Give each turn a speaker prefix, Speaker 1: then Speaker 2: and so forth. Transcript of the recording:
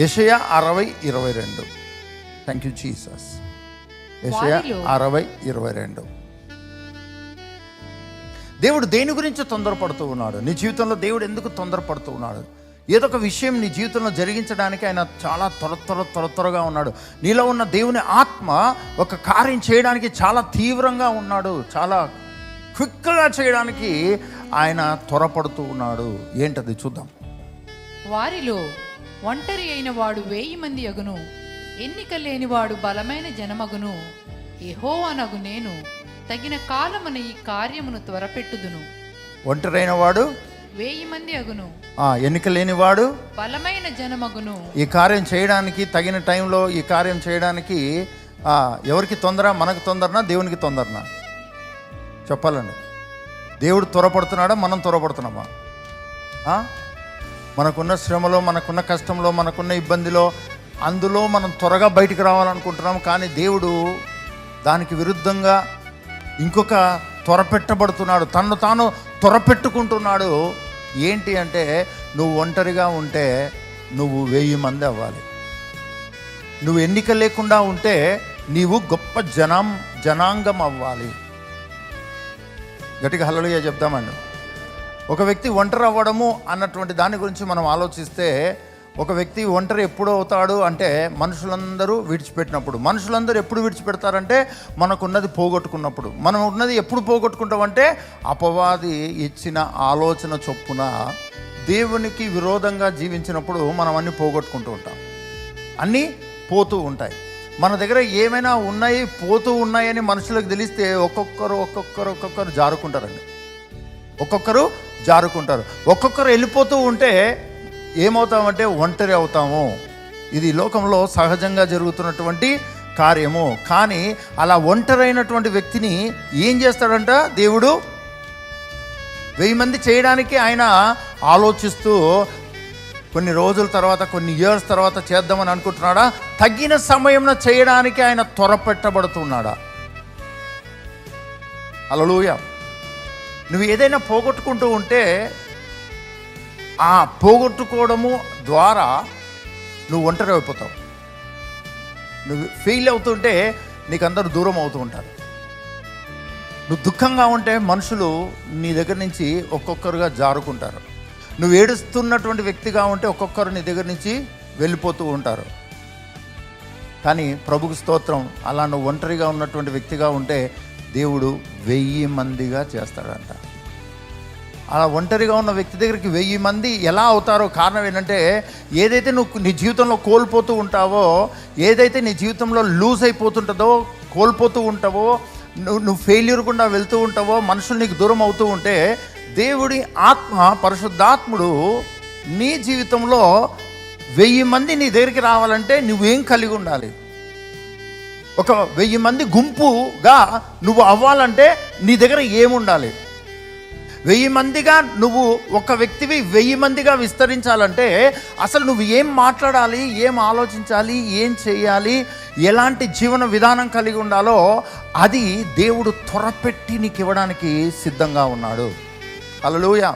Speaker 1: యషయ అరవై ఇరవై రెండు థ్యాంక్ యూ జీసస్ యషయ అరవై ఇరవై రెండు దేవుడు దేని గురించి తొందరపడుతూ ఉన్నాడు నీ జీవితంలో దేవుడు ఎందుకు తొందరపడుతూ ఉన్నాడు ఏదో ఒక విషయం నీ జీవితంలో జరిగించడానికి ఆయన చాలా త్వర త్వర త్వర త్వరగా ఉన్నాడు నీలో ఉన్న దేవుని ఆత్మ ఒక కార్యం చేయడానికి చాలా తీవ్రంగా ఉన్నాడు చాలా క్విక్గా చేయడానికి ఆయన త్వరపడుతూ ఉన్నాడు ఏంటది చూద్దాం
Speaker 2: వారిలో ఒంటరి అయిన వాడు వేయి మంది అగును. ఎన్నిక లేనివాడు బలమైన జనమగును. యెహోవానగు నేను తగిన కాలమున ఈ కార్యమును త్వరపెట్టుదును.
Speaker 1: ఒంటరైన వాడు
Speaker 2: వేయి మంది అగును.
Speaker 1: ఆ, ఎన్నిక లేనివాడు
Speaker 2: బలమైన జనమగును.
Speaker 1: ఈ కార్యం చేయడానికి తగిన టైంలో ఈ కార్యం చేయడానికి ఆ, ఎవరికి తొందర మనకు తొందరనా దేవునికి తొందరనా? చెప్పాలండి. దేవుడు త్వరపడుతున్నాడా మనం త్వరపడుతున్నామా? ఆ? మనకున్న శ్రమలో మనకున్న కష్టంలో మనకున్న ఇబ్బందిలో అందులో మనం త్వరగా బయటికి రావాలనుకుంటున్నాం కానీ దేవుడు దానికి విరుద్ధంగా ఇంకొక త్వరపెట్టబడుతున్నాడు. తను తాను త్వరపెట్టుకుంటున్నాడు. ఏంటి అంటే నువ్వు ఒంటరిగా ఉంటే నువ్వు వెయ్యి మంది అవ్వాలి. నువ్వు ఎన్నిక లేకుండా ఉంటే నీవు గొప్ప జనం జనాంగం అవ్వాలి. గట్టిగా హల్లలుగా చెప్దామండి. ఒక వ్యక్తి ఒంటరి అవ్వడము అన్నటువంటి దాని గురించి మనం ఆలోచిస్తే ఒక వ్యక్తి ఒంటరి ఎప్పుడు అవుతాడు అంటే మనుషులందరూ విడిచిపెట్టినప్పుడు. మనుషులందరూ ఎప్పుడు విడిచిపెడతారంటే మనకున్నది పోగొట్టుకున్నప్పుడు. మనం ఉన్నది ఎప్పుడు పోగొట్టుకుంటామంటే అపవాది ఇచ్చిన ఆలోచన చొప్పున దేవునికి విరోధంగా జీవించినప్పుడు మనం అన్నీ పోగొట్టుకుంటూ ఉంటాం. అన్నీ పోతూ ఉంటాయి. మన దగ్గర ఏమైనా ఉన్నాయి పోతూ ఉన్నాయని మనుషులకు తెలిస్తే ఒక్కొక్కరు ఒక్కొక్కరు ఒక్కొక్కరు జారుకుంటారండి. ఒక్కొక్కరు జారుకుంటారు. ఒక్కొక్కరు వెళ్ళిపోతూ ఉంటే ఏమవుతామంటే ఒంటరి అవుతాము. ఇది లోకంలో సహజంగా జరుగుతున్నటువంటి కార్యము. కానీ అలా ఒంటరైనటువంటి వ్యక్తిని ఏం చేస్తాడంట? దేవుడు వెయ్యి మంది చేయడానికి ఆయన ఆలోచిస్తూ కొన్ని రోజుల తర్వాత కొన్ని ఇయర్స్ తర్వాత చేద్దామని అనుకుంటున్నాడా? తగిన సమయంలో చేయడానికి ఆయన త్వరపెట్టబడుతున్నాడా? అలలుయా నువ్వు ఏదైనా పోగొట్టుకుంటూ ఉంటే ఆ పోగొట్టుకోవడము ద్వారా నువ్వు ఒంటరి అయిపోతావు. నువ్వు ఫెయిల్ అవుతుంటే నీకు అందరూ దూరం అవుతూ ఉంటారు. నువ్వు దుఃఖంగా ఉంటే మనుషులు నీ దగ్గర నుంచి ఒక్కొక్కరుగా జారుకుంటారు. నువ్వు ఏడుస్తున్నటువంటి వ్యక్తిగా ఉంటే ఒక్కొక్కరు నీ దగ్గర నుంచి వెళ్ళిపోతూ ఉంటారు. కానీ ప్రభుకు స్తోత్రం అలా నువ్వు ఒంటరిగా ఉన్నటువంటి వ్యక్తిగా ఉంటే దేవుడు వెయ్యి మందిగా చేస్తాడంట. అలా ఒంటరిగా ఉన్న వ్యక్తి దగ్గరికి వెయ్యి మంది ఎలా అవుతారో కారణం ఏంటంటే ఏదైతే నువ్వు నీ జీవితంలో కోల్పోతూ ఉంటావో ఏదైతే నీ జీవితంలో లూజ్ అయిపోతుంటుందో కోల్పోతూ ఉంటావో నువ్వు నువ్వు ఫెయిల్యూర్ గుండా వెళ్తూ ఉంటావో మనుషులు నీకు దూరం అవుతూ ఉంటే దేవుడి ఆత్మ పరిశుద్ధాత్ముడు నీ జీవితంలో వెయ్యి మంది నీ దగ్గరికి రావాలంటే నువ్వేం కలిగి ఉండాలి? ఒక వెయ్యి మంది గుంపుగా నువ్వు అవ్వాలంటే నీ దగ్గర ఏముండాలి? వెయ్యి మందిగా నువ్వు ఒక వ్యక్తివి వెయ్యి మందిగా విస్తరించాలంటే అసలు నువ్వు ఏం మాట్లాడాలి ఏం ఆలోచించాలి ఏం చేయాలి ఎలాంటి జీవన విధానం కలిగి ఉండాలో అది దేవుడు త్వరపెట్టి నీకు ఇవ్వడానికి సిద్ధంగా ఉన్నాడు. హల్లెలూయా.